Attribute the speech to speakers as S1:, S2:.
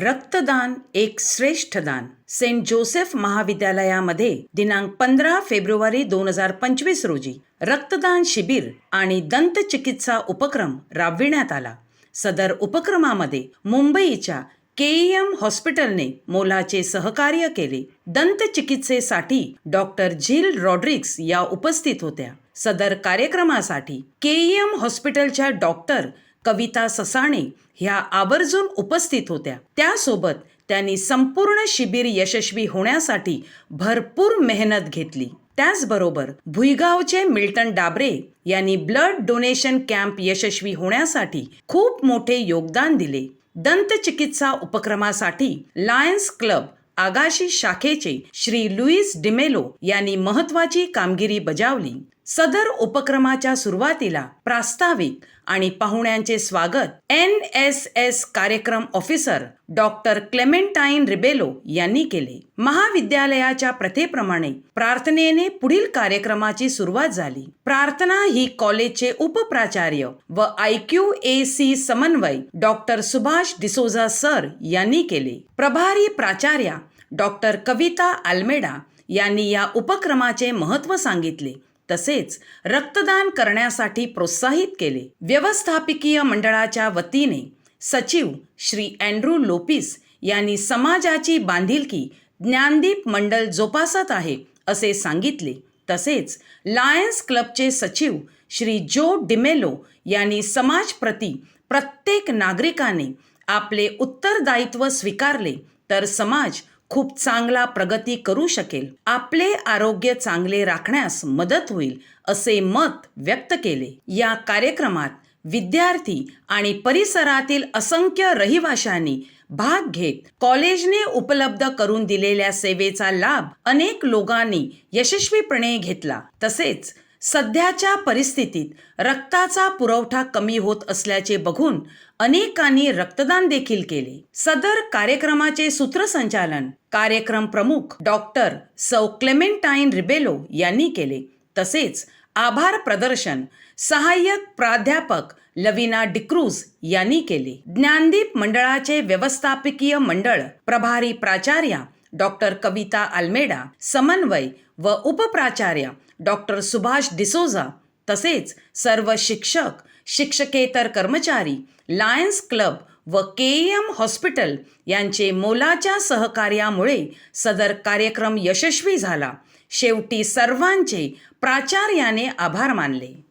S1: रक्तदान एक श्रेष्ठ दान. सेंट जोसेफ महाविद्यालयामध्ये दिनांक पंधरा फेब्रुवारी दोन हजार पंचवीस रोजी रक्तदान शिबिर आणि दंतचिकित्सा उपक्रम राबविण्यात आला. सदर उपक्रमामध्ये मुंबईच्या केईएम हॉस्पिटलने मोलाचे सहकार्य केले. दंतचिकित्सेसाठी डॉक्टर झिल रॉड्रिक्स या उपस्थित होत्या. सदर कार्यक्रमासाठी केईएम हॉस्पिटलच्या डॉक्टर कविता ससाणे ह्या आवर्जून उपस्थित होत्या. त्यासोबत त्यांनी संपूर्ण शिबिर यशस्वी होण्यासाठी भरपूर मेहनत घेतली. त्याचबरोबर भुईगावचे मिल्टन डाबरे यांनी ब्लड डोनेशन कॅम्प यशस्वी होण्यासाठी खूप मोठे योगदान दिले. दंतचिकित्सा उपक्रमासाठी लायन्स क्लब आगाशी शाखेचे श्री लुईस डिमेलो यांनी महत्वाची कामगिरी बजावली. सदर उपक्रमाच्या सुरुवातीला प्रास्ताविक आणि पाहुण्यांचे स्वागत एन एस एस कार्यक्रम ऑफिसर डॉक्टर क्लेमेंटाईन रिबेलो यांनी केले. महाविद्यालयाच्या प्रथेप्रमाणे प्रार्थनेने पुढील कार्यक्रमाची सुरुवात झाली. प्रार्थना ही कॉलेजचे उपप्राचार्य व आय क्यू ए सी समन्वय डॉक्टर सुभाष डिसोजा सर यांनी केले. प्रभारी प्राचार्या डॉक्टर कविता आल्मेडा यांनी या उपक्रमाचे महत्त्व सांगितले. तसेच रक्तदान करण्यासाठी प्रोत्साहित केले. व्यवस्थापकीय मंडळाच्या वतीने सचिव श्री अँड्रू लोपिस यांनी समाजाची बांधिलकी ज्ञानदीप मंडळ जोपासत आहे असे सांगितले. तसेच लायन्स क्लबचे सचिव श्री जो डिमेलो यांनी समाजप्रती प्रत्येक नागरिकाने आपले उत्तरदायित्व स्वीकारले तर समाज खूप चांगला प्रगती करू शकेल. आपले आरोग्य चांगले राखण्यास मदत होईल असे मत व्यक्त केले. या कार्यक्रमात विद्यार्थी आणि परिसरातील असंख्य रहिवाशांनी भाग घेत कॉलेजने उपलब्ध करून दिलेल्या सेवेचा लाभ अनेक लोकांनी यशस्वीपणे घेतला. तसेच सध्याच्या परिस्थितीत रक्ताचा पुरवठा कमी होत असल्याचे बघून अनेकांनी रक्तदान देखील केले. सदर कार्यक्रमाचे सूत्रसंचालन कार्यक्रम प्रमुख डॉक्टर सौ क्लेमेंटाईन रिबेलो यांनी केले. तसेच आभार प्रदर्शन सहाय्यक प्राध्यापक लविना डिक्रूज यांनी केले. ज्ञानदीप मंडळाचे व्यवस्थापकीय मंडळ प्रभारी प्राचार्या डॉक्टर कविता आल्मेडा समन्वय व उपप्राचार्य डॉक्टर सुभाष डिसोजा तसेच सर्व शिक्षक शिक्षकेतर कर्मचारी लायन्स क्लब व के एम हॉस्पिटल यांचे मोलाच्या सहकार्यामुळे सदर कार्यक्रम यशस्वी झाला. शेवटी सर्वांचे प्राचार्याने आभार मानले.